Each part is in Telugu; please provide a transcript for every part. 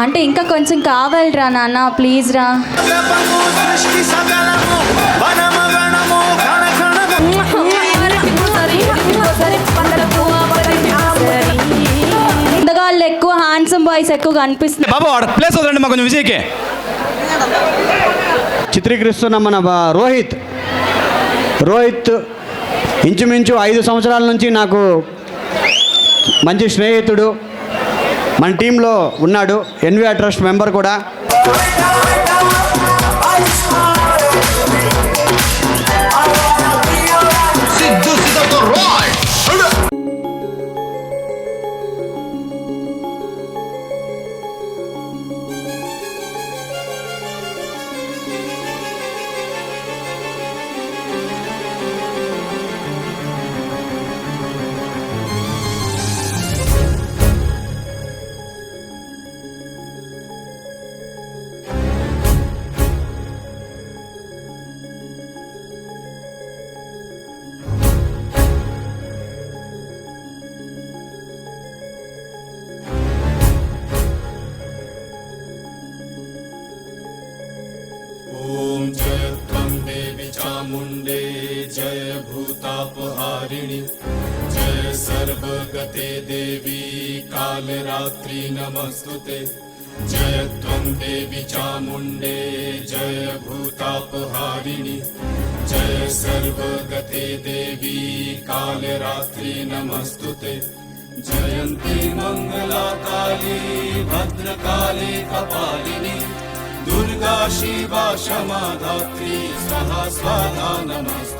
అంటే ఇంకా కొంచెం కావాలిరా నాన్న ప్లీజ్ రా. అందగాళ్ళు ఎక్కువ హ్యాండ్సమ్ బాయ్స్ ఎక్కువ కనిపిస్తున్నారు బాబు ప్లేస్ వదలండి మా కొంచెం విజయ్కి. చిత్రీకరిస్తున్న మన బా- రోహిత్. రోహిత్ ఇంచుమించు ఐదు సంవత్సరాల నుంచి నాకు మంచి స్నేహితుడు. మన టీంలో ఉన్నాడు ఎన్వి ట్రస్ట్ మెంబర్ కూడా. जगते देवी, कालरात्रि नमस्तुते। जय त्वं देवी चामुंडे जय भूतापहारिणि। जय सर्वगते देवी, कालरात्रि नमस्तुते। जयन्ति काली भद्रकाले कपालिनी। दुर्गा, शिवा क्षमाधात्री सहा स्वाधा नमस्ते।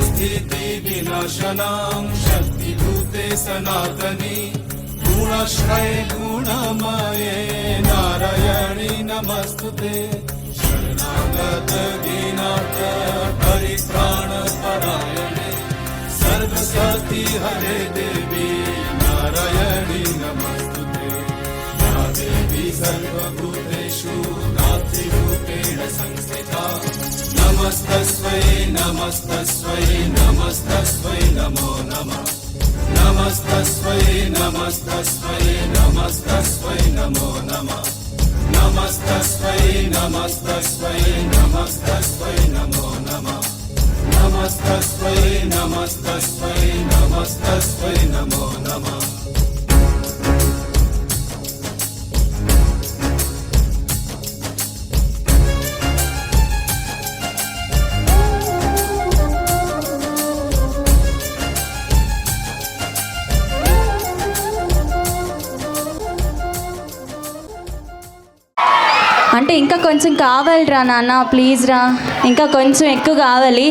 सृष्टिस्थितिविनाशनां शक्तिभूते सनातनी गुणश्रये गुणमये नारायणी नमस्तु ते शरणागत दीनाथ परित्राणपरायणे सर्वसती हरे देवी नारायणी नमस्तुते। या देवी सर्वभूतेषु संस्थिता नमस्तस्मै नमस्तस्मै नमस्तस्मै नमो नमः नमस्तस्मै नमस्तस्मै नमस्तस्मै नमो नमः नमस्तस्मै नमस्तस्मै नमस्तस्मै नमो नमः नमस्तस्मै नमस्तस्मै नमस्तस्मै नमो नमः కొంచెం కావాలిరా నాన్న ప్లీజ్ రా. ఇంకా కొంచెం ఎక్కువ కావాలి.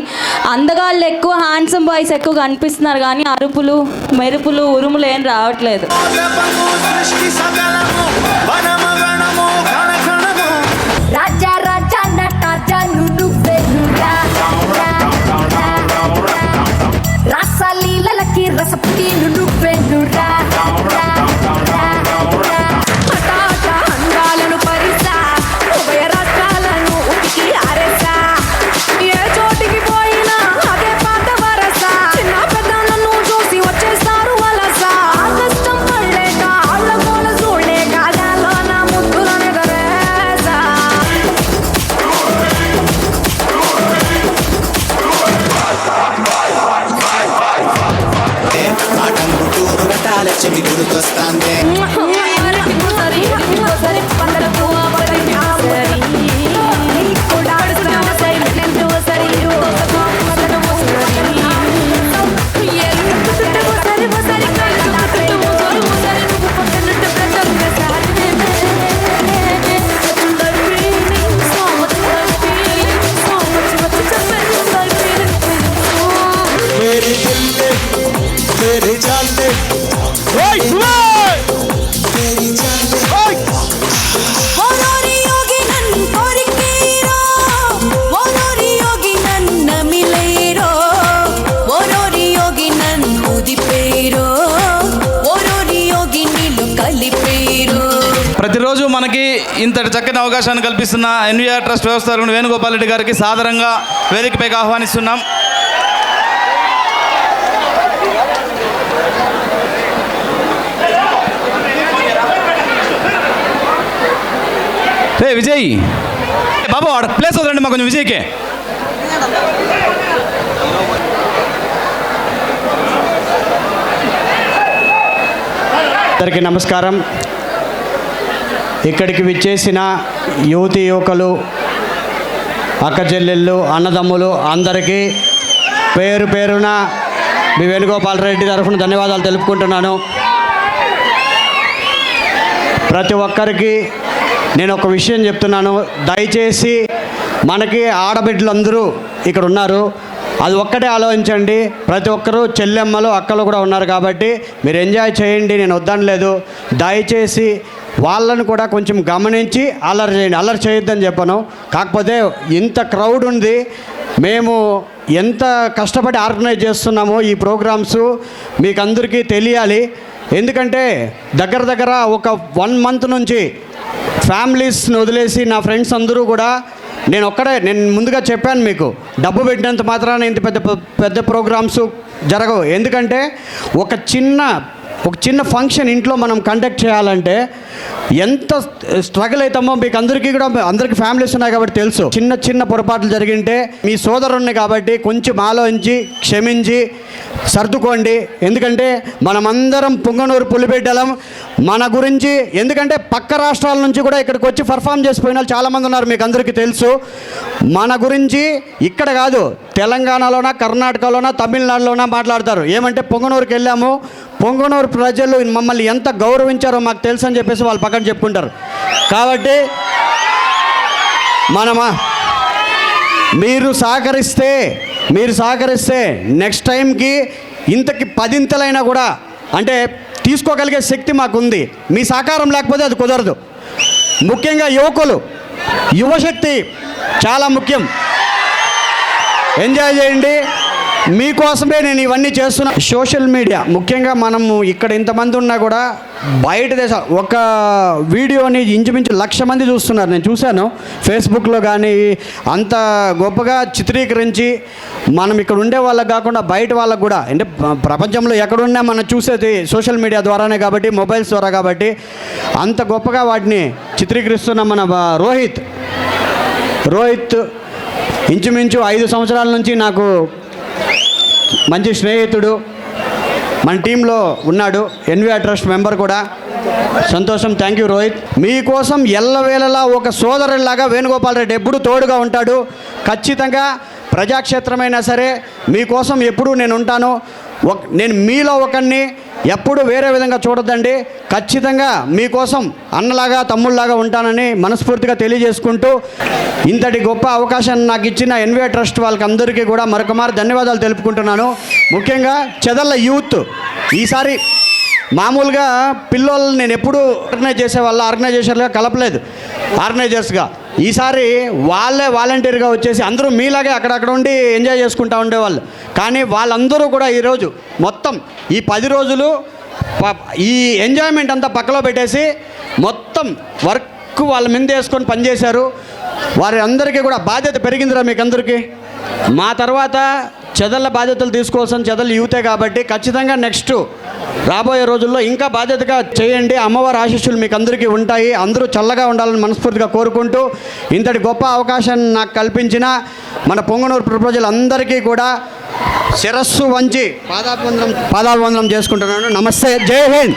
అందగాళ్ళు ఎక్కువ హ్యాండ్సమ్ బాయ్స్ ఎక్కువ కనిపిస్తున్నారు కానీ అరుపులు మెరుపులు ఉరుములు ఏం రావట్లేదు. ప్రతిరోజు మనకి ఇంతటి చక్కని అవకాశాన్ని కల్పిస్తున్న ఎన్వీఆర్ ట్రస్ట్ వ్యవస్థాపకుడు వేణుగోపాల్ రెడ్డి గారికి సాధారణంగా వేదికపైకి ఆహ్వానిస్తున్నాం. రే విజయ్. బాబు ఆడ ప్లేస్ వదలండి మా కొంచెం విజయ్కే. అందరికీ నమస్కారం. ఇక్కడికి విచ్చేసిన యువతి యువకులు అక్కచెల్లెళ్ళు అన్నదమ్ములు అందరికీ పేరు పేరున మీ వేణుగోపాల్ రెడ్డి తరఫున ధన్యవాదాలు తెలుపుకుంటున్నాను. ప్రతి ఒక్కరికి నేను ఒక విషయం చెప్తున్నాను. దయచేసి మనకి ఆడబిడ్డలందరూ ఇక్కడ ఉన్నారు. అది ఒక్కటే ఆలోచించండి. ప్రతి ఒక్కరూ చెల్లెమ్మలు అక్కలు కూడా ఉన్నారు కాబట్టి మీరు ఎంజాయ్ చేయండి. నేను వద్దనలేదు. దయచేసి వాళ్ళని కూడా కొంచెం గమనించి అల్లరి చేయండి. అల్లరి చేయొద్దని చెప్పాను. కాకపోతే ఇంత క్రౌడ్ ఉంది. మేము ఎంత కష్టపడి ఆర్గనైజ్ చేస్తున్నామో ఈ ప్రోగ్రామ్స్ మీకు అందరికీ తెలియాలి. ఎందుకంటే దగ్గర దగ్గర ఒక వన్ మంత్ నుంచి ఫ్యామిలీస్ని వదిలేసి నా ఫ్రెండ్స్ అందరూ కూడా నేను ఒక్కడే నేను ముందుగా చెప్పాను మీకు డబ్బు పెట్టినంత మాత్రాన ఇంత పెద్ద పెద్ద ప్రోగ్రామ్స్ జరగవు. ఎందుకంటే ఒక చిన్న ఒక చిన్న ఫంక్షన్ ఇంట్లో మనం కండక్ట్ చేయాలంటే ఎంత స్ట్రగుల్ అవుతామో మీకు అందరికీ కూడా అందరికీ ఫ్యామిలీస్ ఉన్నాయి కాబట్టి తెలుసు. చిన్న చిన్న పొరపాట్లు జరిగింటే మీ సోదరుణ్ణి కాబట్టి కొంచెం ఆలోచించి క్షమించి సర్దుకోండి. ఎందుకంటే మనమందరం పుంగనూరు పులిబిడ్డలం. మన గురించి ఎందుకంటే పక్క రాష్ట్రాల నుంచి కూడా ఇక్కడికి వచ్చి పర్ఫామ్ చేసిపోయిన వాళ్ళు చాలామంది ఉన్నారు మీకు అందరికీ తెలుసు. మన గురించి ఇక్కడ కాదు తెలంగాణలోన కర్ణాటకలోన తమిళనాడులోన మాట్లాడతారు. ఏమంటే పొంగనూరుకి వెళ్ళాము. పొంగనూరు ప్రజలు మమ్మల్ని ఎంత గౌరవించారో మాకు తెలుసు అని చెప్పేసి వాళ్ళు పక్కన చెప్పుకుంటారు. కాబట్టి మనమా మీరు సహకరిస్తే మీరు సహకరిస్తే నెక్స్ట్ టైంకి ఇంతకి పదింతలైనా కూడా అంటే తీసుకోగలిగే శక్తి మాకుంది. మీ సహకారం లేకపోతే అది కుదరదు. ముఖ్యంగా యువకులు యువశక్తి చాలా ముఖ్యం. ఎంజాయ్ చేయండి. మీకోసమే నేను ఇవన్నీ చేస్తున్నా. సోషల్ మీడియా ముఖ్యంగా మనము ఇక్కడ ఇంతమంది ఉన్నా కూడా బయట దేశ ఒక వీడియోని ఇంచుమించు లక్ష మంది చూస్తున్నారు. నేను చూశాను. ఫేస్బుక్లో కానీ అంత గొప్పగా చిత్రీకరించి మనం ఇక్కడ ఉండే వాళ్ళకి కాకుండా బయట వాళ్ళకు కూడా అంటే ప్రపంచంలో ఎక్కడున్నా మనం చూసేది సోషల్ మీడియా ద్వారానే కాబట్టి మొబైల్స్ ద్వారా కాబట్టి అంత గొప్పగా వాటిని చిత్రీకరిస్తున్న మన రోహిత్. రోహిత్ ఇంచుమించు ఐదు సంవత్సరాల నుంచి నాకు మంచి స్నేహితుడు. మన టీంలో ఉన్నాడు. ఎన్వి ట్రస్ట్ మెంబర్ కూడా. సంతోషం. Thank you Rohit. మీకోసం ఎల్లవేళలా ఒక సోదరులాగా వేణుగోపాల్ రెడ్డి ఎప్పుడు తోడుగా ఉంటాడు. ఖచ్చితంగా ప్రజాక్షేత్రమైనా సరే మీకోసం ఎప్పుడూ నేను ఉంటాను. నేను మీలో ఒకరిని ఎప్పుడు వేరే విధంగా చూడొద్దండి. ఖచ్చితంగా మీకోసం అన్నలాగా తమ్ముళ్ళలాగా ఉంటానని మనస్ఫూర్తిగా తెలియజేసుకుంటూ ఇంతటి గొప్ప అవకాశాన్ని నాకు ఇచ్చిన ఎన్వే ట్రస్ట్ వాళ్ళకి అందరికీ కూడా మరొకమారు ధన్యవాదాలు తెలుపుకుంటున్నాను. ముఖ్యంగా చెదల్ల యూత్. ఈసారి మామూలుగా పిల్లోళ్ళు నేను ఎప్పుడూ ఆర్గనైజ్ చేసే వాళ్ళ ఆర్గనైజేషన్గా కలపలేదు. ఆర్గనైజర్స్గా. ఈసారి వాళ్ళే వాలంటీర్గా వచ్చేసి అందరూ మీలాగే అక్కడక్కడ ఉండి ఎంజాయ్ చేసుకుంటూ ఉండేవాళ్ళు. కానీ వాళ్ళందరూ కూడా ఈరోజు మొత్తం ఈ పది రోజులు ఈ ఎంజాయ్మెంట్ అంతా పక్కలో పెట్టేసి మొత్తం వర్క్ వాళ్ళ మీద వేసుకొని పనిచేశారు. వారి అందరికీ కూడా బాధ్యత పెరిగిందిరా మీకు అందరికీ మా తర్వాత చెదల బాధ్యతలు తీసుకోవాల్సిన చెదలు యూతే కాబట్టి ఖచ్చితంగా నెక్స్ట్ రాబోయే రోజుల్లో ఇంకా బాధ్యతగా చేయండి. అమ్మవారి ఆశీస్సులు మీకు అందరికీ ఉంటాయి. అందరూ చల్లగా ఉండాలని మనస్ఫూర్తిగా కోరుకుంటూ ఇంతటి గొప్ప అవకాశాన్ని నాకు కల్పించిన మన పొంగనూరు ప్రజలందరికీ కూడా శిరస్సు వంచి పాదాభివందనం పాదాభివందనం చేసుకుంటున్నాను. నమస్తే. జై హింద్.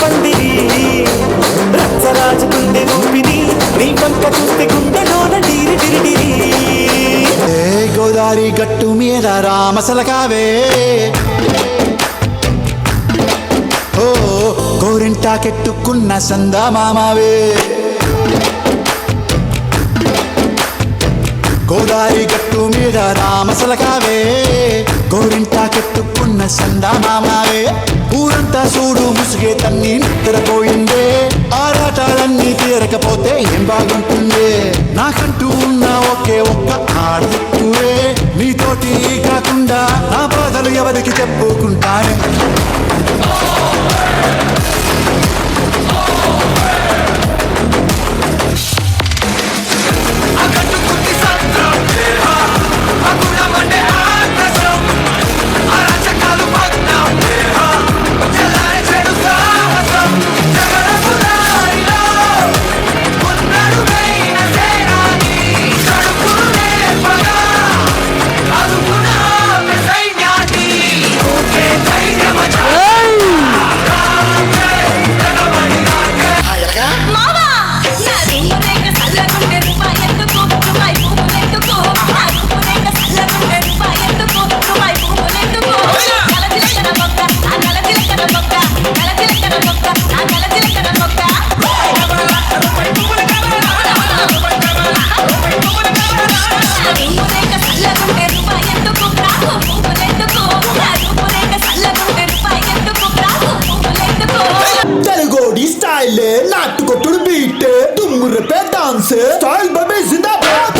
పందిరి. రచ్చరాజు గుండె రూపిని నీ కంప చూస్తే గుండెలోన డీరి డిరి ఏ గోదారి గట్టు మీద రామసల కావే ఓ గోరింటాకెట్టుకున్న సందా మామావే గోదారి గట్టు మీద రామసలకావే గోరింటాకెట్టుకున్న సందా మామావే ఊరంతా చూడు ముసుగే తన్ని నిద్రపోయిందే ఆరాటాలన్నీ తీరకపోతే ఏం బాగుంటుందే? నాకంటూ ఉన్న ఒకే ఒక్క ఆడదిక్కువే నీతోటి కాకుండా నా బాధలు ఎవరికి చెప్పుకుంటానే? पे डांस स्टाइल बबे जिंदाबाद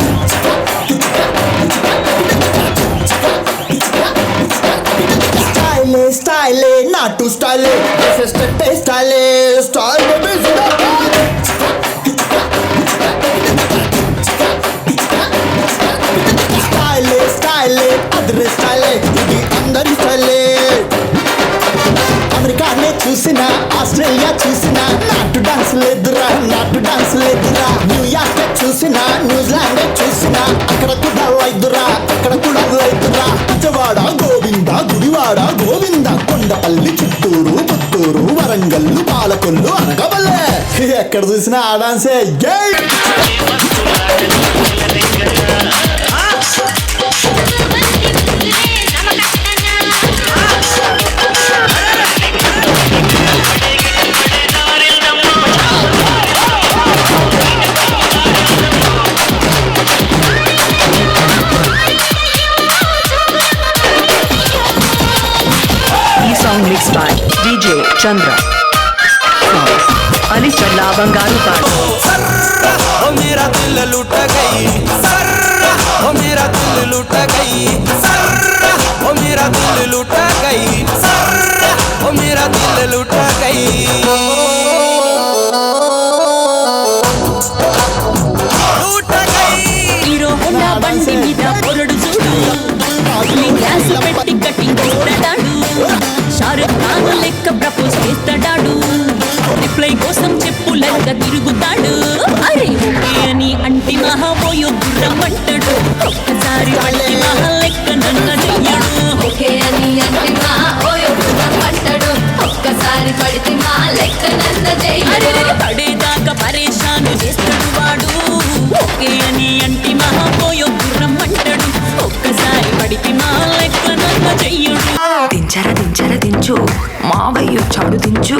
स्टाइले स्टाइले नाटू स्टाइले स्टाइले स्टाइल बबे जिंदाबाद स्टाइले स्टाइले अदर स्टाइले अंदर स्टाइले అమెరికానే చూసినా ఆస్ట్రేలియా చూసినా నాటు డాన్స్ లేదురా నాటు డాన్స్ లేదురా. న్యూయార్క్ చూసినా న్యూజిలాండ్ చూసినా అక్కడ కూడా వైద్యురా అక్కడ కూడా వైద్యురా పచ్చవాడ గోవింద గుడివాడ గోవింద కొండపల్లి చిత్తూరు పుత్తూరు వరంగల్లు పాలకొల్లు అనగబల్లే. ఎక్కడ చూసినా ఆ డాన్సే జై चंद्र। अली चल्ला बंगारू का मेरा दिल लुट गई। ओ मेरा दिल लुट गई। ओ मेरा दिल लुट गई। ओ मेरा दिल लुट गई। లెక్క తిరుగుతాడు. అరే ఓకే అని అంటి మహాబోయో గుర్రం అంటాడు ఒక్కసారి వంటి మహా లెక్క నన్న చెయ్యడు. ఓకే అని అంటే మా ఓయో పట్టడు ఒక్కసారి పడితే మా లెక్క నన్న చెయ్యడు. పడేదాకా పరేషాను చేస్తాడు వాడు. ఓకే అని అంటి మహాబోయో గుర్రం అంటాడు ఒక్కసారి పడితే మా లెక్క నన్న చెయ్యడు. దించర దించర దించు. మావయ్య చాడు దించు.